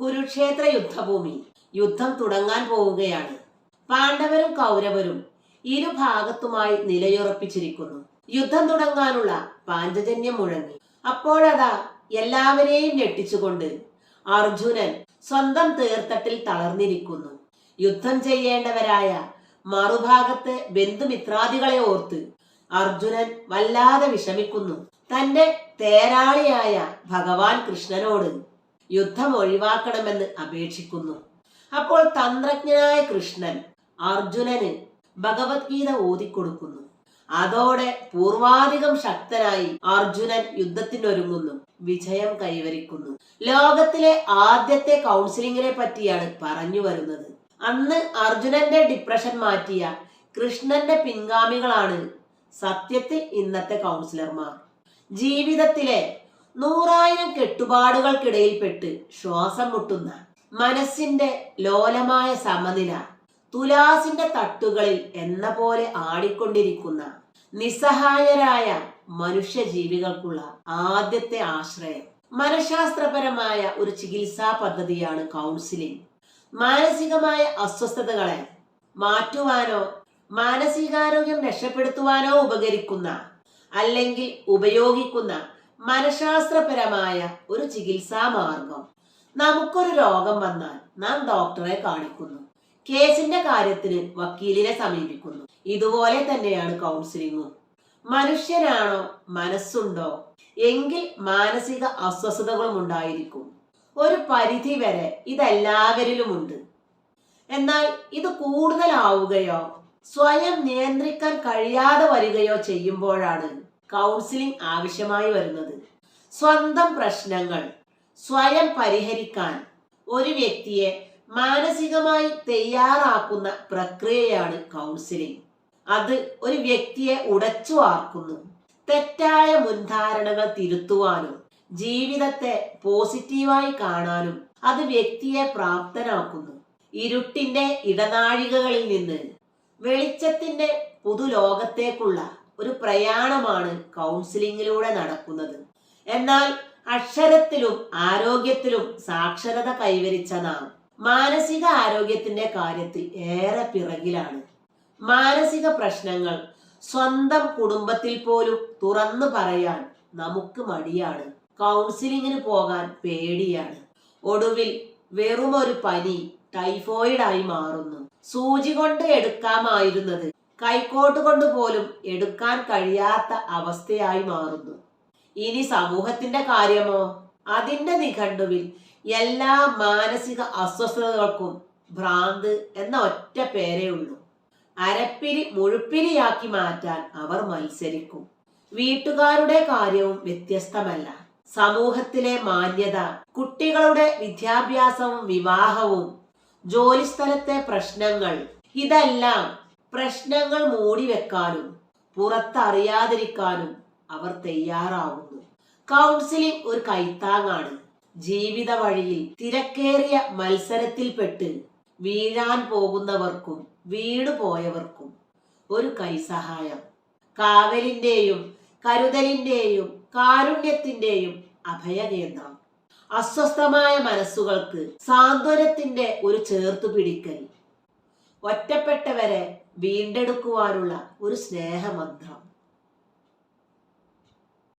കുരുക്ഷേത്ര യുദ്ധഭൂമി. യുദ്ധം തുടങ്ങാൻ പോവുകയാണ്. പാണ്ഡവരും കൗരവരും ഇരുഭാഗത്തുമായി നിലയുറപ്പിച്ചിരിക്കുന്നു. യുദ്ധം തുടങ്ങാനുള്ള പാഞ്ചജന്യം മുഴങ്ങി. അപ്പോഴതാ എല്ലാവരെയും ഞെട്ടിച്ചുകൊണ്ട് അർജുനൻ സ്വന്തം തീർത്തട്ടിൽ തളർന്നിരിക്കുന്നു. യുദ്ധം ചെയ്യേണ്ടവരായ മറുഭാഗത്തെ ബന്ധുമിത്രാദികളെ ഓർത്ത് അർജുനൻ വല്ലാതെ വിഷമിക്കുന്നു. തന്റെ തേരാളിയായ ഭഗവാൻ കൃഷ്ണനോട് യുദ്ധം ഒഴിവാക്കണമെന്ന് അപേക്ഷിക്കുന്നു. അപ്പോൾ തന്ത്രജ്ഞനായ കൃഷ്ണൻ അർജുനന് ഭഗവത്ഗീത ഓതിക്കൊടുക്കുന്നു. അതോടെ പൂർവാധികം ശക്തനായി അർജുനൻ യുദ്ധത്തിനൊരുങ്ങുന്നു. വിജയം കൈവരിക്കുന്നു. ലോകത്തിലെ ആദ്യത്തെ കൗൺസിലിങ്ങിനെ പറ്റിയാണ് പറഞ്ഞു വരുന്നത്. അന്ന് അർജുനന്റെ ഡിപ്രഷൻ മാറ്റിയ കൃഷ്ണന്റെ പിൻഗാമികളാണ് സത്യത്തിൽ ഇന്നത്തെ കൗൺസിലർമാർ. ജീവിതത്തിലെ നൂറായിരം കെട്ടുപാടുകൾക്കിടയിൽപ്പെട്ട് ശ്വാസം മുട്ടുന്ന മനസ്സിന്റെ ലോലമായ സമനില തുലാസിന്റെ തട്ടുകളിൽ എന്ന പോലെ ആടിക്കൊണ്ടിരിക്കുന്ന നിസ്സഹായരായ മനുഷ്യജീവികൾക്കുള്ള ആദ്യത്തെ ആശ്രയം. മനഃശാസ്ത്രപരമായ ഒരു ചികിത്സാ പദ്ധതിയാണ് കൗൺസിലിംഗ്. മാനസികമായ അസ്വസ്ഥതകളെ മാറ്റുവാനോ മാനസികാരോഗ്യം രക്ഷപ്പെടുത്തുവാനോ ഉപകരിക്കുന്ന അല്ലെങ്കിൽ ഉപയോഗിക്കുന്ന മനഃശാസ്ത്രപരമായ ഒരു ചികിത്സാ മാർഗം. നമുക്കൊരു രോഗം വന്നാൽ നാം ഡോക്ടറെ കാണിക്കുന്നു. കേസിന്റെ കാര്യത്തിന് വക്കീലിനെ സമീപിക്കുന്നു. ഇതുപോലെ തന്നെയാണ് കൗൺസിലിങ്ങും. മനുഷ്യനാണോ മനസ്സുണ്ടോ? എങ്കിൽ മാനസിക അസ്വസ്ഥതകളും ഉണ്ടായിരിക്കും. ഒരു പരിധി വരെ ഇതെല്ലാവരിലുമുണ്ട്. എന്നാൽ ഇത് കൂടുതലാവുകയോ സ്വയം നിയന്ത്രിക്കാൻ കഴിയാതെ വരികയോ ചെയ്യുമ്പോഴാണ് കൗൺസിലിംഗ് ആവശ്യമായി വരുന്നത്. സ്വന്തം പ്രശ്നങ്ങൾ സ്വയം പരിഹരിക്കാൻ ഒരു വ്യക്തിയെ മാനസികമായി തയ്യാറാക്കുന്ന പ്രക്രിയയാണ് കൗൺസിലിംഗ് അത് ഒരു വ്യക്തിയെ ഉടച്ചു വാർക്കുന്നു തെറ്റായ മുൻധാരണകൾ തിരുത്തുവാനും ജീവിതത്തെ പോസിറ്റീവായി കാണാനും അത് വ്യക്തിയെ പ്രാപ്തനാക്കുന്നു. ഇരുട്ടിന്റെ ഇടനാഴികകളിൽ നിന്ന് വെളിച്ചത്തിന്റെ പുതുലോകത്തേക്കുള്ള ഒരു പ്രയാണമാണ് കൗൺസിലിങ്ങിലൂടെ നടക്കുന്നത്. എന്നാൽ അക്ഷരത്തിലും ആരോഗ്യത്തിലും സാക്ഷരത കൈവരിച്ച നാം മാനസിക ആരോഗ്യത്തിന്റെ കാര്യത്തിൽ ഏറെ പിറകിലാണ്. മാനസിക പ്രശ്നങ്ങൾ സ്വന്തം കുടുംബത്തിൽ പോലും തുറന്നു പറയാൻ നമുക്ക് മടിയാണ്. കൗൺസിലിങ്ങിന് പോകാൻ പേടിയാണ്. ഒടുവിൽ വെറുമൊരു പനി ടൈഫോയിഡായി മാറുന്നു. സൂചി കൊണ്ട് എടുക്കാമായിരുന്നത് കൈക്കോട്ട് കൊണ്ട് പോലും എടുക്കാൻ കഴിയാത്ത അവസ്ഥയായി മാറുന്നു. ഇനി സമൂഹത്തിന്റെ കാര്യമോ? അതിന്റെ നിഘണ്ടുവിൽ എല്ലാ മാനസിക അസ്വസ്ഥതകൾക്കും ഭ്രാന്ത് എന്ന ഒറ്റ പേരേ ഉള്ളൂ. അരപ്പിരി മുഴുപ്പിരിയാക്കി മാറ്റാൻ അവർ മത്സരിക്കും. വീട്ടുകാരുടെ കാര്യവും വ്യത്യസ്തമല്ല. സമൂഹത്തിലെ മാന്യത കുട്ടികളുടെ വിദ്യാഭ്യാസവും വിവാഹവും ജോലിസ്ഥലത്തെ പ്രശ്നങ്ങൾ ഇതെല്ലാം പ്രശ്നങ്ങൾ മൂടി വെക്കാനും പുറത്തറിയാതിരിക്കാനും അവർ തയ്യാറാവുന്നു. കൗൺസിലിംഗ് ഒരു കൈത്താങ്ങാണ്. ജീവിത വഴിയിൽ തിരക്കേറിയ മത്സരത്തിൽപ്പെട്ട് വീഴാൻ പോകുന്നവർക്കും വീണു പോയവർക്കും ഒരു കൈസഹായം. കാവലിന്റെയും കരുതലിന്റെയും കാരുണ്യത്തിന്റെയും അഭയകേന്ദ്രം. അസ്വസ്ഥമായ മനസ്സുകൾക്ക് സാന്ത്വനത്തിന്റെ ഒരു ചേർത്തുപിടിക്കൽ. ഒറ്റപ്പെട്ടവരെ വീണ്ടെടുക്കുവാനുള്ള ഒരു സ്നേഹമന്ത്രം.